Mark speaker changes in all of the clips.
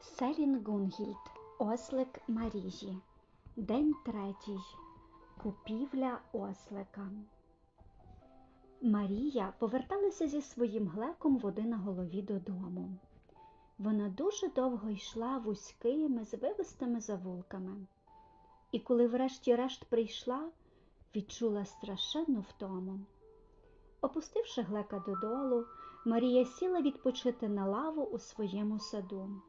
Speaker 1: Селін Гунгільд, Ослик Маріжі. День третій. Купівля ослика. Марія поверталася зі своїм глеком води на голові додому. Вона дуже довго йшла вузькими, звивистими завулками. І коли врешті-решт прийшла, відчула страшенну втому. Опустивши глека додолу, Марія сіла відпочити на лаву у своєму саду.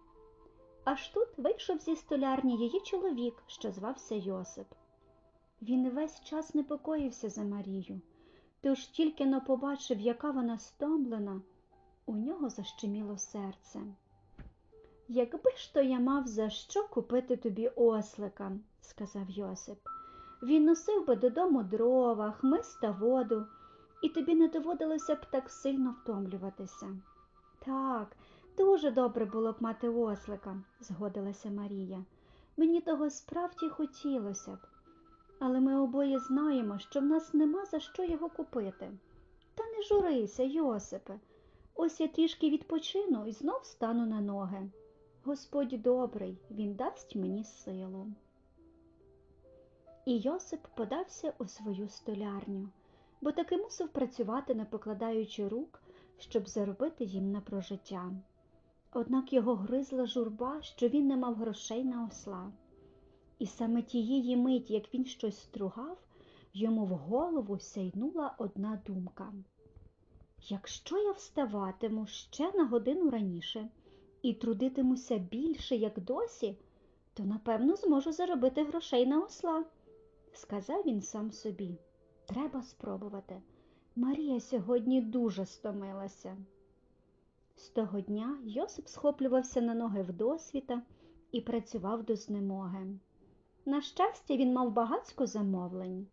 Speaker 1: Аж тут вийшов зі столярні її чоловік, що звався Йосип. Він весь час непокоївся за Марію, тож тільки но побачив, яка вона стомлена, у нього защеміло серце. Якби ж то я мав за що купити тобі ослика, сказав Йосип. Він носив би додому дрова, хмиз та воду, і тобі не доводилося б так сильно втомлюватися. Так, дуже добре було б мати ослика, згодилася Марія. Мені того справді хотілося б. Але ми обоє знаємо, що в нас нема за що його купити. Та не журися, Йосипе. Ось я трішки відпочину і знов стану на ноги. Господь добрий, він дасть мені силу. І Йосип подався у свою столярню, бо таки мусив працювати, не покладаючи рук, щоб заробити їм на прожиття. Однак його гризла журба, що він не мав грошей на осла. І саме тієї миті, як він щось стругав, йому в голову сяйнула одна думка. Якщо я вставатиму ще на годину раніше і трудитимуся більше, як досі, то напевно зможу заробити грошей на осла, сказав він сам собі. Треба спробувати. Марія сьогодні дуже стомилася. Того дня Йосип схоплювався на ноги вдосвіта і працював до знемоги. На щастя, він мав багацько замовлень.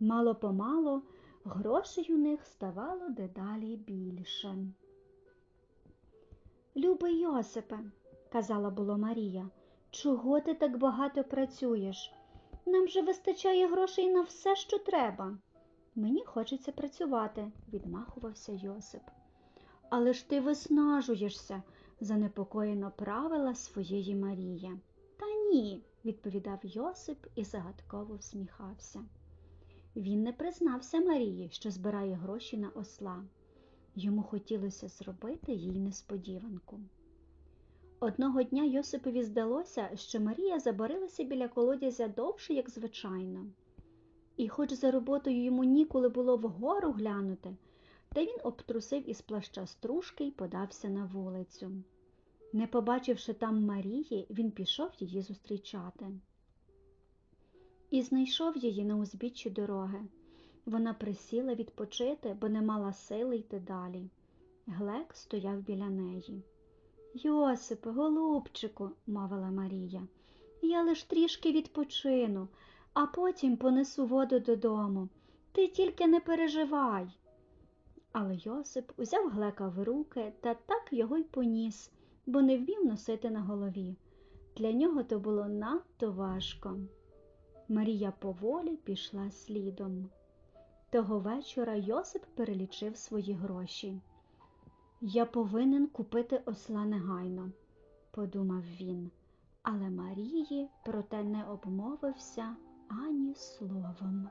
Speaker 1: Мало помалу грошей у них ставало дедалі більше. Любий Йосипе, казала було Марія, чого ти так багато працюєш? Нам же вистачає грошей на все, що треба. Мені хочеться працювати, відмахувався Йосип. Але ж ти виснажуєшся, занепокоєно правила своєї Марія. Та ні, відповідав Йосип і загадково всміхався. Він не признався Марії, що збирає гроші на осла. Йому хотілося зробити їй несподіванку. Одного дня Йосипові здалося, що Марія забарилася біля колодязя довше, як звичайно. І, хоч за роботою йому ніколи було вгору глянути, та він обтрусив із плаща стружки й подався на вулицю. Не побачивши там Марії, він пішов її зустрічати. І знайшов її на узбіччі дороги. Вона присіла відпочити, бо не мала сили йти далі. Глек стояв біля неї. Йосипе, голубчику, мовила Марія, я лиш трішки відпочину, а потім понесу воду додому. Ти тільки не переживай. Але Йосип узяв глека в руки та так його й поніс, бо не вмів носити на голові. Для нього то було надто важко. Марія поволі пішла слідом. Того вечора Йосип перелічив свої гроші. Я повинен купити осла негайно, подумав він, але Марії проте не обмовився ані словом.